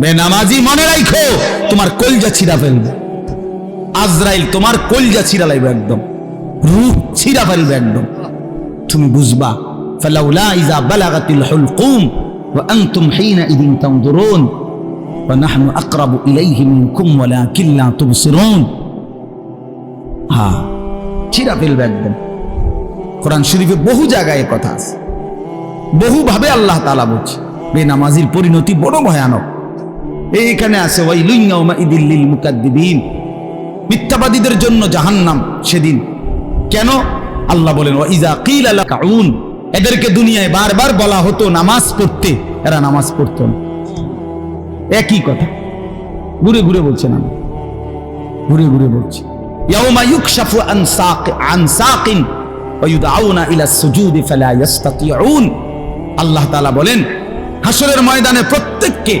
বেনামাজি মনে রাখো তোমার কলজা ছিঁড়া ফেলবে। আজরাইল, তোমার কলজা ছিঁড়া লাগবে একদম। রূপ ছিঁড়া ফেলবে একদম। তুমি বুঝবা হ্যাঁ ছিঁড়া ফেলবে একদম। কোরআন শরীফে বহু জায়গায় কথা আছে। বহুভাবে আল্লাহ তাআলা বলছে বেনামাজির পরিণতি বড় ভয়ানক। এইখানে আছে মুকাদ্দিবিন মিথ্যাবাদীদের জন্য জাহান্নাম সেদিন। কেন? আল্লাহ বলেন কিলা লাকাউন এদেরকে দুনিয়ায় বারবার বলা হতো নামাজ পড়তে। এরা নামাজ পড়তো না। একই কথা। ঘুরে ঘুরে বলছে না ঘুরে ঘুরে বলছে। ইয়াউমা ইউকশাফু আন সাক আন সাকিন ইলা ফালা আল্লাহ তাআলা বলেন হাসরের ময়দানে প্রত্যেককে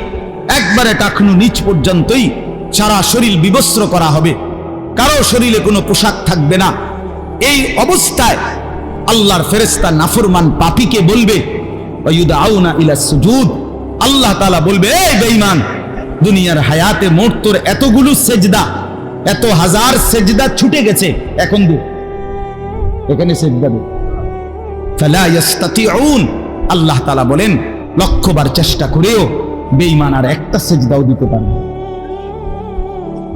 একবারে টাকনু নিচ পর্যন্তই সারা শরীর বিবস্ত্র করা হবে। কারও শরীরে কোনো পোশাক থাকবে না। এই অবস্থায় আল্লাহর ফেরেস্তা নাফরমান পাপীকে বলবে আল্লাহ তাআলা বলবে, এই বেঈমান, দুনিয়ার হায়াতে মোট তোর এতগুলো সেজদা, এত হাজার সেজদা ছুটে গেছে। এখন দু, এখানে সেজদা দে। আল্লাহ তাআলা বলেন, লক্ষ্যবার চেষ্টা করেও বেঈমান আর একটা সেজদাও দিতে পারে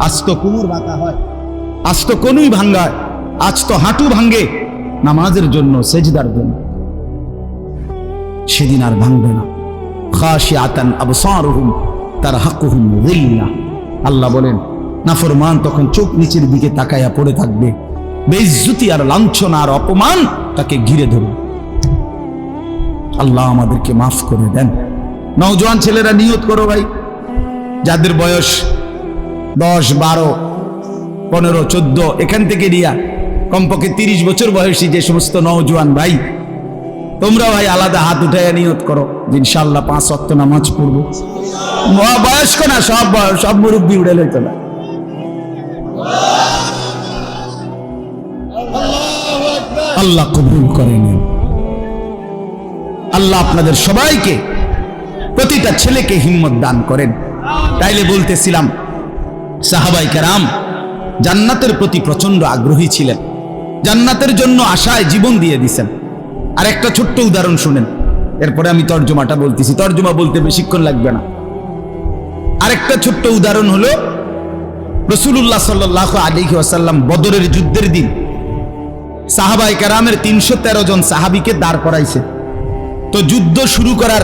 আজ তো কোমর বাঁকা হয়, আজ তো কোনুই ভাঙ্গায়, আজ তো হাঁটু ভাঙ্গে, নামাজের জন্য, সেজদার জন্য। সেদিন আর ভাঙবে না। খাশিআতান আবসারুহুম তারহাকুহুম যিল্লাহ আল্লাহ বলেন, নাফরমান তখন চোখ নিচের দিকে তাকায়া পড়ে থাকবে। বেইজ্জতি আর লাঞ্ছনা আর অপমান তাকে ঘিরে ধরবে। আল্লাহ আমাদেরকে মাফ করে দেন। নওজোয়ান ছেলেরা নিয়ত করো ভাই। যাদের বয়স দশ, বারো, পনেরো, চোদ্দ, এখান থেকে রিয়া কমপক্ষে তিরিশ বছর বয়সী যে সমস্ত নওজোয়ান ভাই, তোমরা ভাই আলাদা হাত উঠাইয়া নিয়ত করো। ইনশাল্লাহ পাঁচ অক্ত নামাজ পড়ব। বয়স্ক না, সব বয়স, সব মুরব্বী উড়ে লইতো না। আল্লাহ কবুল করে নিন। আল্লাহ আপনাদের সবাইকে প্রতিটা ছেলেকে হিম্মত দান করেন। তাইলে বলতেছিলাম, সাহাবাই কারাম জান্নাতের প্রতি প্রচণ্ড আগ্রহী ছিলেন। জান্নাতের জন্য আশায় জীবন দিয়ে দিছেন। আর একটা ছোট্ট উদাহরণ শুনেন। এরপরে আমি তর্জমাটা বলতেছি। তর্জমা বলতে বেশিক্ষণ লাগবে না। আরেকটা ছোট্ট উদাহরণ হলো রসুল্লাহ সাল্লাহ আলিহি ওয়াসাল্লাম বদরের যুদ্ধের দিন। সাহাবাই কারামের তিনশো তেরো জন সাহাবিকে দাঁড় করাইছে। তো যুদ্ধ শুরু করার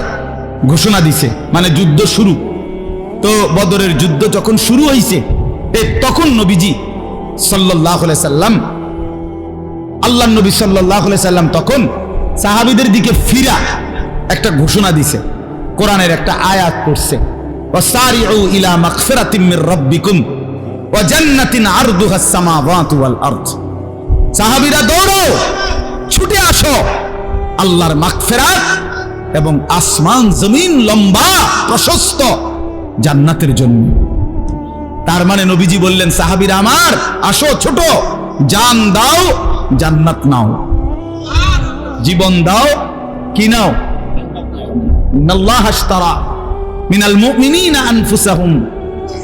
ঘোষণা দিছে মানে যুদ্ধ শুরু। তো বদরের যুদ্ধ যখন শুরু হয়েছে তখন নবীজি সাল্লাহ সাল্লাম আল্লাহ নবী সাল্লাহ সাল্লাম তখন সাহাবিদের দিকে ফিরা একটা ঘোষণা দিছে, কোরআনের একটা আয়াত পড়ছে। সাহাবিরা দৌড়ো ছুটে আসো। আল্লাহর মাকফেরাত এবং আসমান জমিন লম্বা, প্রশস্ত জান্নাতের জন্য। তার মানে নবীজি বললেন, সাহাবীরা আমার, আসো ছোট, জান দাও, জান্নাত নাও। জীবন দাও, কি নাও? ইন্নাল্লাহ আশতারা মিনাল মুমিনিনা আনফুসাহুম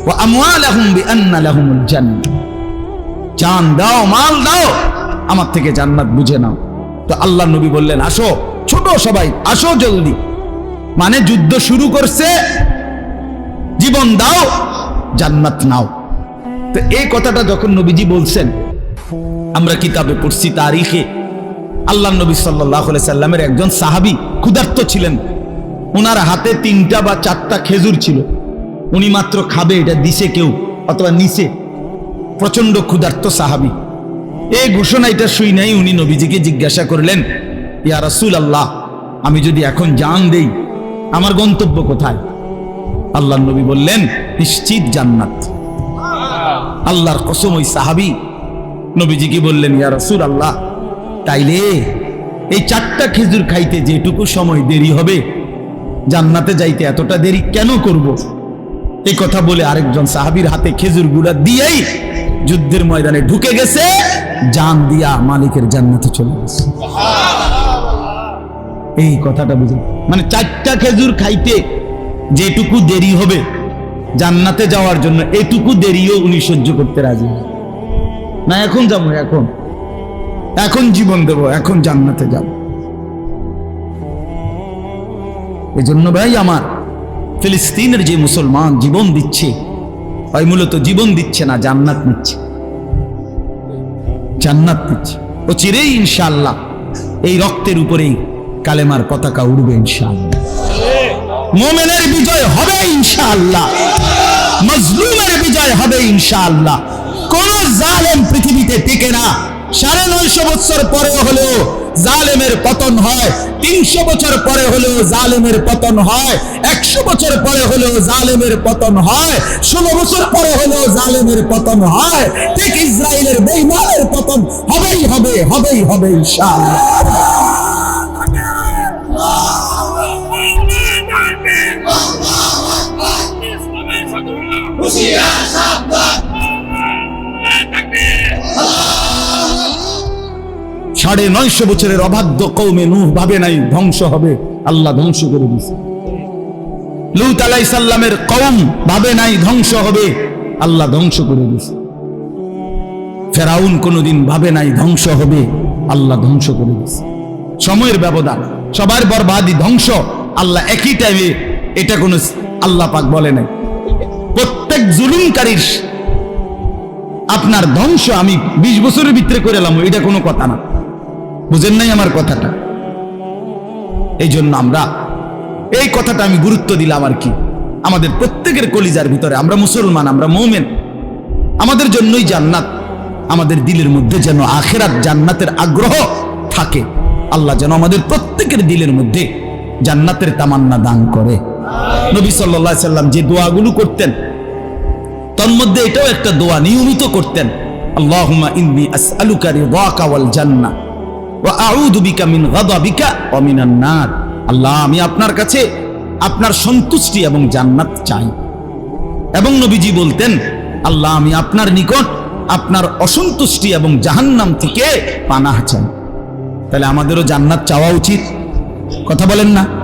ওয়া আমওয়ালাহুম বিআন্না লাহুমুল জান্নাহ। জান দাও, মাল দাও, আমার থেকে জান্নাত বুঝে নাও। তো আল্লাহ নবী বললেন, আসো ছোট সবাই, আসো জলদি। মানে যুদ্ধ শুরু করছে, জীবন দাও, জান্নাত নাও। তো এই কথাটা যখন নবীজি বলছেন, আমরা কিতাবে পড়ছি তারিখে, আল্লাহ নবী সাল্লাহ সাল্লামের একজন সাহাবি ক্ষুধার্ত ছিলেন। ওনার হাতে তিনটা বা চারটা খেজুর ছিল। উনি মাত্র খাবে, এটা দিছে কেউ, অথবা নিচে প্রচণ্ড ক্ষুধার্ত সাহাবি। এই ঘোষণা এটা শুই নাই, উনি নবীজিকে জিজ্ঞাসা করলেন ইয়া রাসূল আল্লাহ আমি যদি এখন জান দেই, আমার গন্তব্য কোথায়? আল্লাহ নবী বললেন, নিশ্চিত জান্নাত। আল্লাহর কসম ওই সাহাবি নবীজিকে বললেন, ইয়া রাসূল আল্লাহ তাইলে এই চারটা খেজুর খাইতে যেটুকু সময় দেরি হবে, জান্নাতে যাইতে এতটা দেরি কেন করব? এই কথা বলে আরেকজন সাহাবীর হাতে খেজুর গুড়া দিয়েই যুদ্ধের ময়দানে ঢুকে গেছে, জান দিয়া মালিকের জান্নাতে চলে গেছে। এই কথাটা বুঝুন মানে চারটা খেজুর খাইতে যেটুকু দেরি হবে জান্নাতে যাওয়ার জন্য, এটুকু দেরিও উনি সহ্য করতে রাজি না। এখন যাব, এখন। এখন জীবন দেব, এখন জান্নাতে যাব। এজন্য ভাই আমার, ফিলিস্তিনের যে মুসলমান জীবন দিচ্ছে, হয় মূলত জীবন দিচ্ছে না, জান্নাত নিচ্ছে। জান্নাত নিচ্ছে। ও চিরেই ইনশাআল্লাহ, এই রক্তের উপরেই কালেমার পতাকা উড়বে ইনশাআল্লাহ। মোমেনের বিজয় হবে ইনশাআল্লাহ। মজলুমের বিজয় হবে ইনশাআল্লাহ। কোন জালেম পৃথিবীতে টিকে না। সাড়ে নয়শো বছর পরে হলেও জালেমের পতন হয়। তিনশো বছর পরে হলেও জালেমের পতন হয়। একশো বছর পরে হলেও জালেমের পতন হয়। ষোলো বছর পরে হলেও জালেমের পতন হয়। ঠিক ইসরায়েলের বেইমানের পতন হবেই হবে হবেই হবে ইনশাআল্লাহ। সাড়ে নয়শো বছরের অবাধ্য কৌমে নূহ ভাবে নাই ধ্বংস হবে। আল্লাহ ধ্বংস করে দিছে লুত আলাই সাল্লামের কৌম ভাবে নাই ধ্বংস হবে। আল্লাহ ধ্বংস করে দিছে ফেরাউন কোনোদিন ভাবে নাই ধ্বংস হবে। আল্লাহ ধ্বংস করে দিছে সময়ের ব্যবধান, সবার বরবাদি ধ্বংস। আল্লাহ একই টাইমে এটা কোনো আল্লাহ পাক বলে নাই। প্রত্যেক জুলুমকারীর আপনার ধ্বংস আমি বিশ বছরের ভিতরে করে এলাম, এটা কোনো কথা না। বুঝেন নাই আমার কথাটা? এই জন্য আমরা, এই কথাটা আমি গুরুত্ব দিলাম আর কি। আমাদের প্রত্যেকের কলিজার ভিতরে, আমরা মুসলমান, আমরা মৌমেন। আমাদের জন্যই জান্নাত, আমাদের দিলের মধ্যে যেন আখেরাত জান্নাতের আগ্রহ থাকে। আল্লাহ যেন আমাদের প্রত্যেকের দিলের মধ্যে জান্নাতের তামান্না দান করে। নবী সাল্লাহ সাল্লাম যে দোয়াগুলো করতেন তন্মধ্যে এটাও একটা দোয়া নিয়মিত করতেন আল্লাহ, আমি আপনার কাছে আপনার সন্তুষ্টি এবং জান্নাত চাই। এবং নবীজি বলতেন, আল্লাহ, আমি আপনার নিকট আপনার অসন্তুষ্টি এবং জাহান্নাম থেকে পানাহ চাই। তাহলে আমাদেরও জান্নাত চাওয়া উচিত। কথা বলেন না।